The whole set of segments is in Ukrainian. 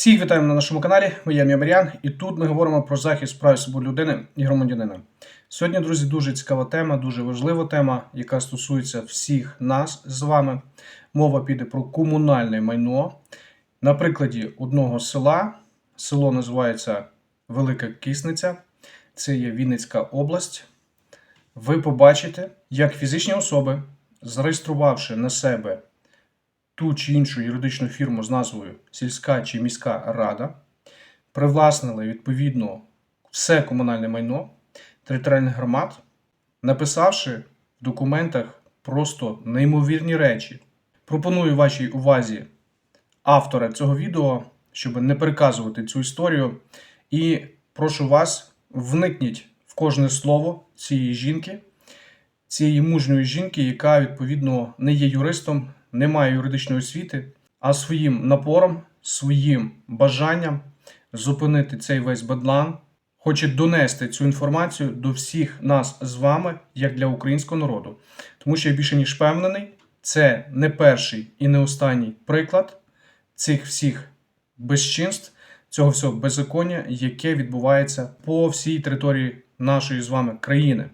Всіх вітаємо на нашому каналі. Моє ім'я Мар'ян, і тут ми говоримо про захист прав свобод людини і громадянина. Сьогодні, друзі, дуже цікава тема, дуже важлива тема, яка стосується всіх нас з вами. Мова піде про комунальне майно. На прикладі одного села. Село називається Велика Кисниця, це є Вінницька область. Ви побачите, як фізичні особи, зареєструвавши на себе ту чи іншу юридичну фірму з назвою сільська чи міська рада, привласнили відповідно все комунальне майно територіальних громад, написавши в документах просто неймовірні речі. Пропоную вашій увазі автора цього відео, щоб не переказувати цю історію. І прошу вас, вникніть в кожне слово цієї жінки, цієї мужньої жінки, яка відповідно не є юристом, не має юридичної освіти, а своїм напором, своїм бажанням зупинити цей весь бедлан, хоче донести цю інформацію до всіх нас з вами, як для українського народу. Тому що я більше ніж впевнений, це не перший і не останній приклад цих всіх безчинств, цього всього беззаконня, яке відбувається по всій території нашої з вами країни.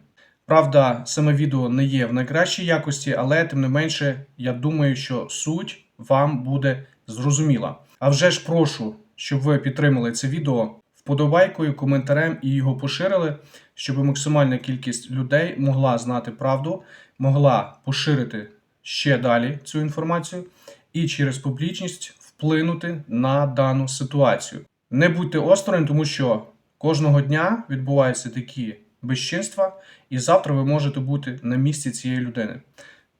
Правда, саме відео не є в найкращій якості, але тим не менше, я думаю, що суть вам буде зрозуміла. А вже ж прошу, щоб ви підтримали це відео вподобайкою, коментарем і його поширили, щоб максимальна кількість людей могла знати правду, могла поширити ще далі цю інформацію і через публічність вплинути на дану ситуацію. Не будьте осторонь, тому що кожного дня відбуваються такі безчинства, і завтра ви можете бути на місці цієї людини.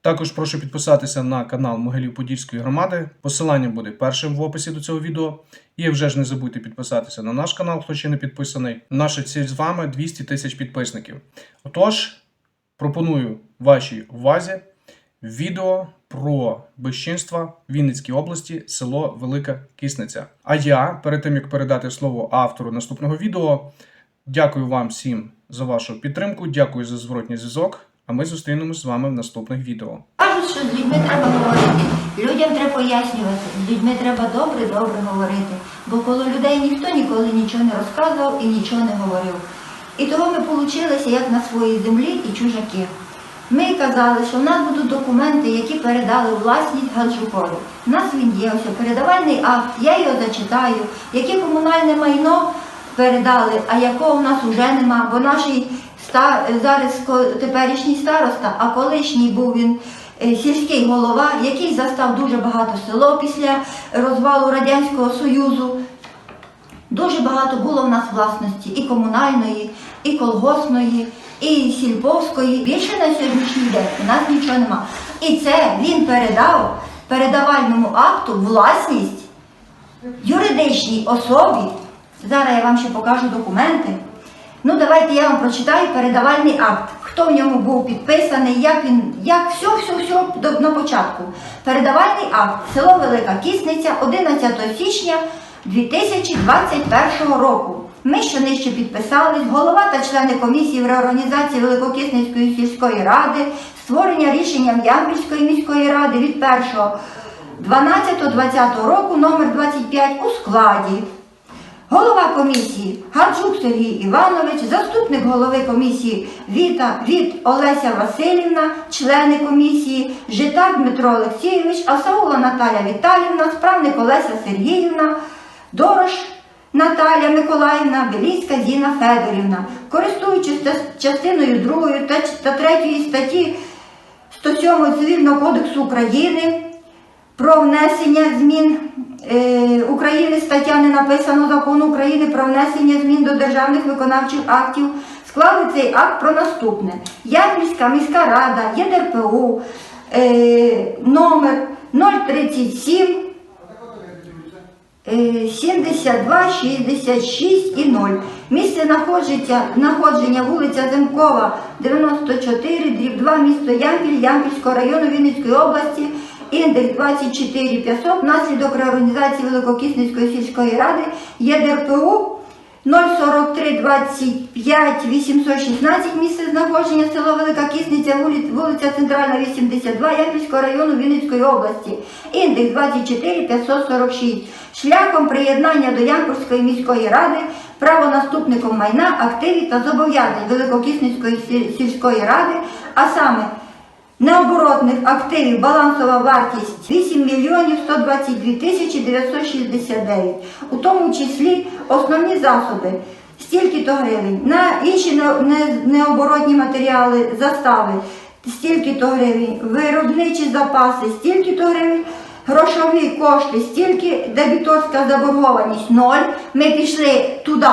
Також прошу підписатися на канал Могилів Подільської громади. Посилання буде першим в описі до цього відео. І вже ж не забудьте підписатися на наш канал, хто ще не підписаний. Наша ціль з вами 200 тисяч підписників. Отож, пропоную вашій увазі відео про безчинства в Вінницькій області, село Велика Кисниця. А я, перед тим як передати слово автору наступного відео, дякую вам всім за вашу підтримку, дякую за зворотній зв'язок. А ми зустрінемось з вами в наступних відео. Кажуть, що з людьми треба говорити, людям треба пояснювати, з людьми треба добре-добре говорити. Бо коло людей ніхто ніколи нічого не розказував і нічого не говорив. І того ми получилися як на своїй землі і чужаки. Ми казали, що в нас будуть документи, які передали власність Гаджукові. У нас він є, ось передавальний акт, я його зачитаю, яке комунальне майно передали, а якого в нас вже нема, бо наш ста, зараз теперішній староста, а колишній був він е, сільський голова, який застав дуже багато село після розвалу Радянського Союзу. Дуже багато було в нас власності і комунальної, і колгоспної, і сільповської. Більше на сьогоднішній день у нас нічого нема. І це він передав передавальному акту власність юридичній особі. Зараз я вам ще покажу документи. Ну, давайте я вам прочитаю передавальний акт. Хто в ньому був підписаний, як він, як все, все, все до, на початку. Передавальний акт. Село Велика Кісниця, 11 січня 2021 року. Ми що нижче підписались, голова та члени комісії в реорганізації Великокисницької сільської ради, створення рішенням Ямбільської міської ради від 1 12-20 року номер 25 у складі. Голова комісії Гаджук Сергій Іванович, заступник голови комісії Віта Віт Олеся Васильівна, члени комісії, Житак Дмитро Олексійович, Асаула Наталя Віталівна, справник Олеся Сергіївна, Дорош Наталя Миколаївна, Беліська Зіна Федорівна, користуючись частиною 2 та, та 3 статті 107 Цивільного кодексу України про внесення змін України, стаття не написано закону України про внесення змін до державних виконавчих актів, склали цей акт про наступне. Ямпільська міська рада, ЄДРПУ, е, номер 037 е, 72, 66 і 0. Місце знаходження, знаходження вулиця Земкова, 94, дріб 2, місто Ямпіль, Ямпільського району Вінницької області, індекс 24 500, наслідок реорганізації Великокисницької сільської ради, ЄДРПУ 043 25 816 місце знаходження село Велика Кисниця, вулиця, Центральна 82 Ямпільського району Вінницької області. Індекс 24 546. Шляхом приєднання до Ямпільської міської ради правонаступником майна, активів та зобов'язань Великокисницької сіль- сільської ради, а саме Необоротних активів балансова вартість 8 мільйонів 122 тисячі 969, у тому числі основні засоби. Стільки-то гривень, на інші не- не- необоротні матеріали, застави. Стільки-то гривень, виробничі запаси. Стільки-то гривень, грошові кошти. Стільки, дебіторська заборгованість. Ноль. Ми пішли туди.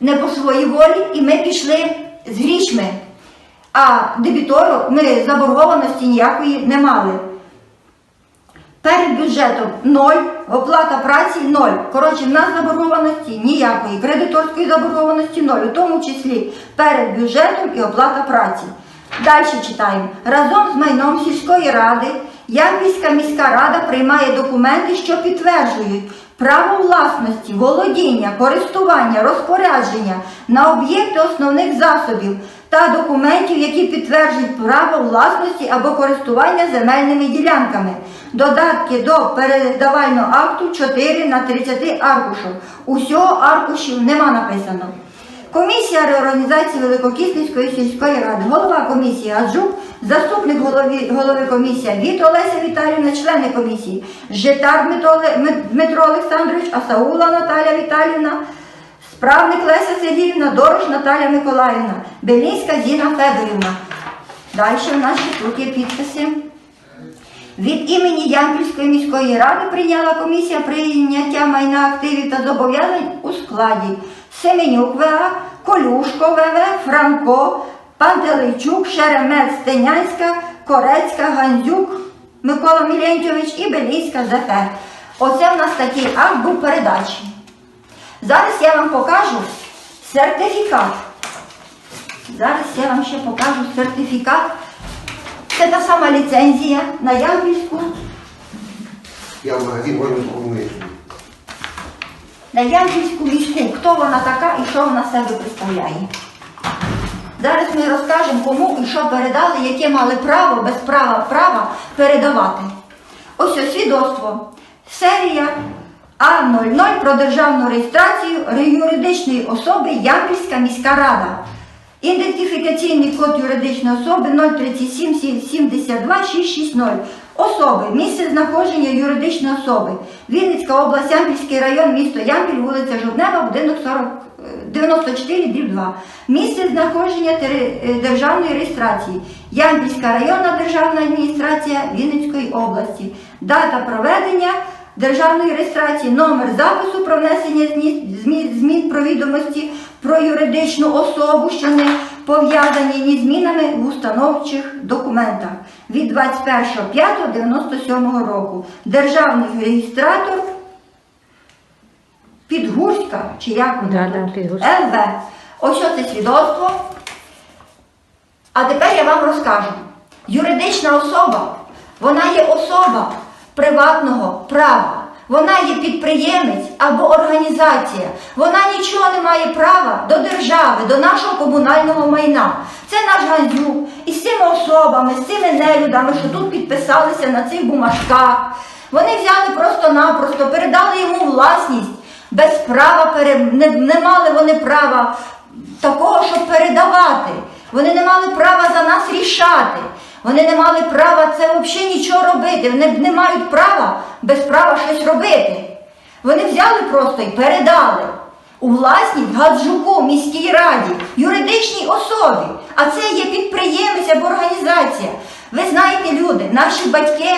Не по своїй волі. І ми пішли з грішми. А дебітору ми заборгованості ніякої не мали. Перед бюджетом ноль, оплата праці ноль. Коротше, в нас заборгованості ніякої, кредиторської заборгованості ноль, у тому числі перед бюджетом і оплата праці. Далі читаємо. Разом з майном сільської ради Ямпільська міська рада приймає документи, що підтверджують право власності, володіння, користування, розпорядження на об'єкти основних засобів та документів, які підтверджують право власності або користування земельними ділянками. Додатки до передавального акту 4 на 30 аркушів. Усього аркушів нема написано. Комісія реорганізації Великокисницької сільської ради, голова комісії Аджук, заступник голови, голови комісії Віт Олеся Віталіївна, члени комісії Житар Дмитро Олександрович, Асаула Наталя Віталіївна, справник Леся Сергіївна, Дорош Наталя Миколаївна, Белінська Зіна Федорівна. Далі в нас тут є підписи. Від імені Ямпільської міської ради прийняла комісія прийняття майна активів та зобов'язань у складі Семенюк ВА, Колюшко ВВ, Франко, Пантелейчук, Шеремець Стенянська, Корецька, Гандзюк, Микола Мілянтьович і Белійська ЗФ. Оце в нас такий акт був передачі. Зараз я вам покажу сертифікат. Зараз я вам ще покажу сертифікат. Це та сама ліцензія на Ямпільську, Я в магазин возьму такому на Ямпільську міську. Хто вона така і що вона себе представляє. Зараз ми розкажемо, кому і що передали, яке мали право без права права передавати. Ось ось свідоцтво. Серія А00 про державну реєстрацію юридичної особи Ямпільська міська рада. Ідентифікаційний код юридичної особи 037 72 660. Особи. Місце знаходження юридичної особи. Вінницька область, Ямпільський район, місто Ямпіль, вулиця Жовнева, будинок 40, е, 94, дріб 2. Місце знаходження е, державної реєстрації. Ямпільська районна державна адміністрація Вінницької області. Дата проведення державної реєстрації, номер запису про внесення змін, про відомості про юридичну особу, що не пов'язані ні змінами в установчих документах від 21.05.97 року. Державний реєстратор Підгурська, чи як воно? Да, тут? да. ЛВ. Ось це свідоцтво. А тепер я вам розкажу. Юридична особа, вона є особа приватного права. Вона є підприємець або організація. Вона нічого не має права до держави, до нашого комунального майна. Це наш гандзюк. І з цими особами, з цими нелюдами, що тут підписалися на цих бумажках, вони взяли просто-напросто, передали йому власність без права, не, не мали вони права такого, щоб передавати. Вони не мали права за нас рішати. Вони не мали права це взагалі нічого робити. Вони не мають права без права щось робити. Вони взяли просто і передали у власність Гаджуку міській раді, юридичній особі. А це є підприємець або організація. Ви знаєте, люди, наші батьки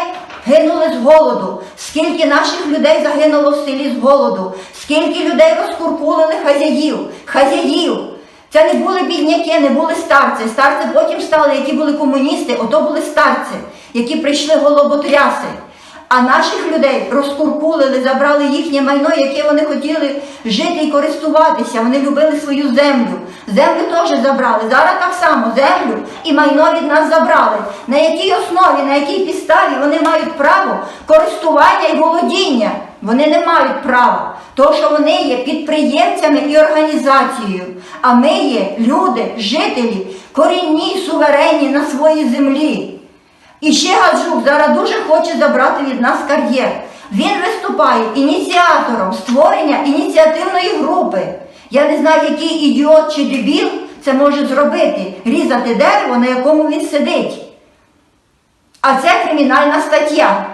гинули з голоду. Скільки наших людей загинуло в селі з голоду, скільки людей розкуркулили хазяїв, хазяїв. Це не були бідняки, не були старці. Старці потім стали, які були комуністи, ото були старці, які прийшли голоботряси. А наших людей розкуркулили, забрали їхнє майно, яке вони хотіли жити і користуватися. Вони любили свою землю. Землю теж забрали. Зараз так само землю і майно від нас забрали. На якій основі, на якій підставі вони мають право користування і володіння Вони не мають права, тому що вони є підприємцями і організацією. А ми є люди, жителі, корінні, суверенні на своїй землі. І ще Гаджук зараз дуже хоче забрати від нас кар'єр. Він виступає ініціатором створення ініціативної групи. Я не знаю, який ідіот чи дебіл це може зробити, різати дерево, на якому він сидить. А це кримінальна стаття.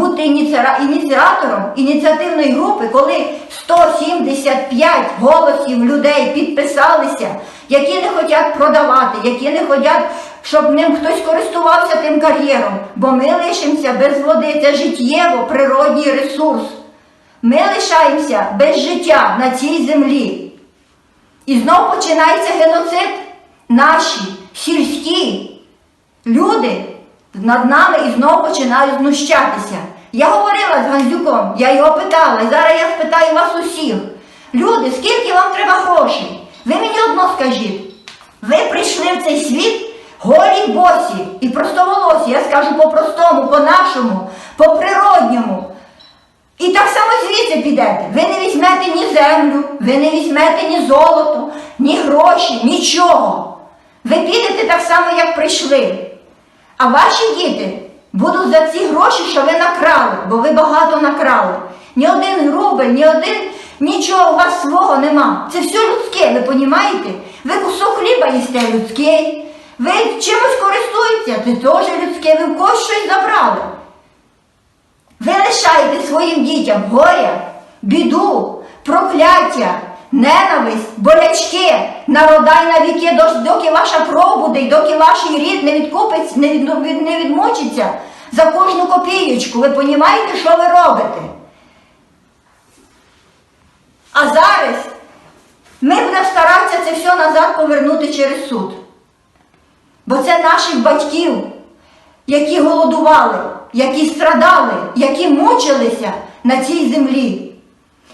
Бути ініціатором ініціативної групи, коли 175 голосів людей підписалися, які не хочуть продавати, які не хочуть, щоб ним хтось користувався тим кар'єром, бо ми лишимося без води. Це життєво природній ресурс. Ми лишаємося без життя на цій землі. І знов починається геноцид. Наші сільські люди над нами і знову починають знущатися. Я говорила з Гандзюком, я його питала, і зараз я спитаю вас усіх. Люди, скільки вам треба грошей? Ви мені одно скажіть. Ви прийшли в цей світ голі босі і простоволосі, я скажу по-простому, по-нашому, по-природньому. І так само звідси підете. Ви не візьмете ні землю, ви не візьмете ні золото, ні гроші, нічого. Ви підете так само, як прийшли. А ваші діти будуть за ці гроші, що ви накрали, бо ви багато накрали. Ні один рубль, ні один нічого у вас свого нема. Це все людське, ви розумієте? Ви кусок хліба їсте людський, ви чимось користуєтеся, це теж людське, ви в когось щось забрали. Ви лишаєте своїм дітям горя, біду, прокляття, ненависть, болячки, народай на віки, доки ваша кров буде, доки ваш рід не відкупиться, не, від, від- не відмочиться за кожну копієчку. Ви розумієте, що ви робите? А зараз ми будемо старатися це все назад повернути через суд. Бо це наших батьків, які голодували, які страдали, які мучилися на цій землі.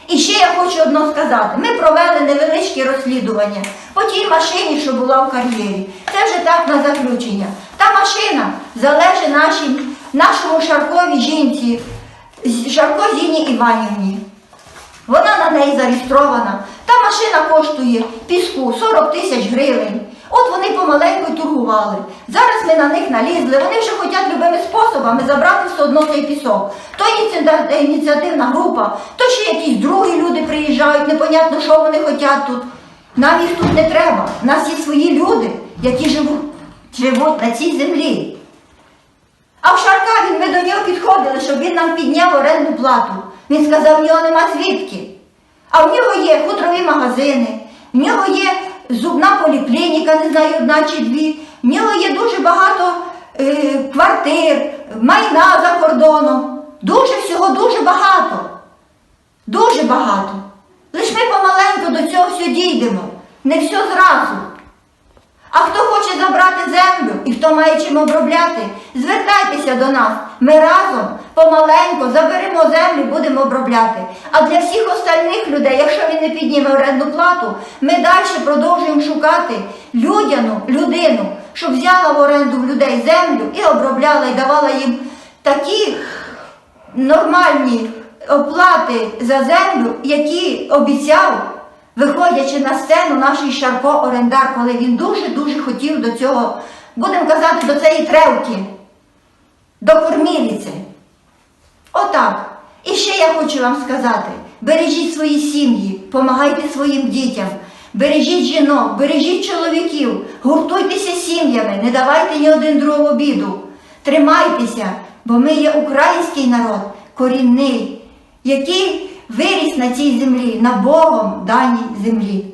І ще я хочу одно сказати: ми провели невеличке розслідування по тій машині, що була в кар'єрі. Це вже так на заключення. Та машина залежить нашій, нашому Шарковій жінці, Шарко Зіні Іванівні. Вона на неї зареєстрована. Та машина коштує піску 40 тисяч гривень. От вони помаленьку торгували. Зараз ми на них налізли. Вони вже хочуть любими способами забрати все одно цей пісок. То ініціативна- група, то ще якісь другі люди приїжджають, непонятно, що вони хочуть тут. Нам їх тут не треба. У нас є свої люди, які живуть, живуть на цій землі. А в Шарка він, ми до нього підходили, щоб він нам підняв орендну плату. Він сказав, в нього нема звідки. А в нього є хутрові магазини, в нього є зубна поліклініка, не знаю, одна чи дві, в нього є дуже багато е, квартир, майна за кордоном. Дуже всього, дуже багато. Дуже багато. Лиш ми помаленьку до цього все дійдемо. Не все зразу. А хто хоче забрати землю і хто має чим обробляти, звертайтеся до нас. Ми разом помаленьку заберемо землю, будемо обробляти. А для всіх остальних людей, якщо він не підніме орендну плату, ми далі продовжуємо шукати людяну людину, щоб взяла в оренду в людей землю і обробляла, і давала їм такі нормальні оплати за землю, які обіцяв, виходячи на сцену, наш Шарко Орендар, коли він дуже-дуже хотів до цього, будемо казати, до цієї тревки, до кормілиці. Отак. І ще я хочу вам сказати: бережіть свої сім'ї, помагайте своїм дітям, бережіть жінок, бережіть чоловіків, гуртуйтеся сім'ями, не давайте ні один другому біду. Тримайтеся, бо ми є український народ, корінний, який виріс на цій землі, на Богом даній землі.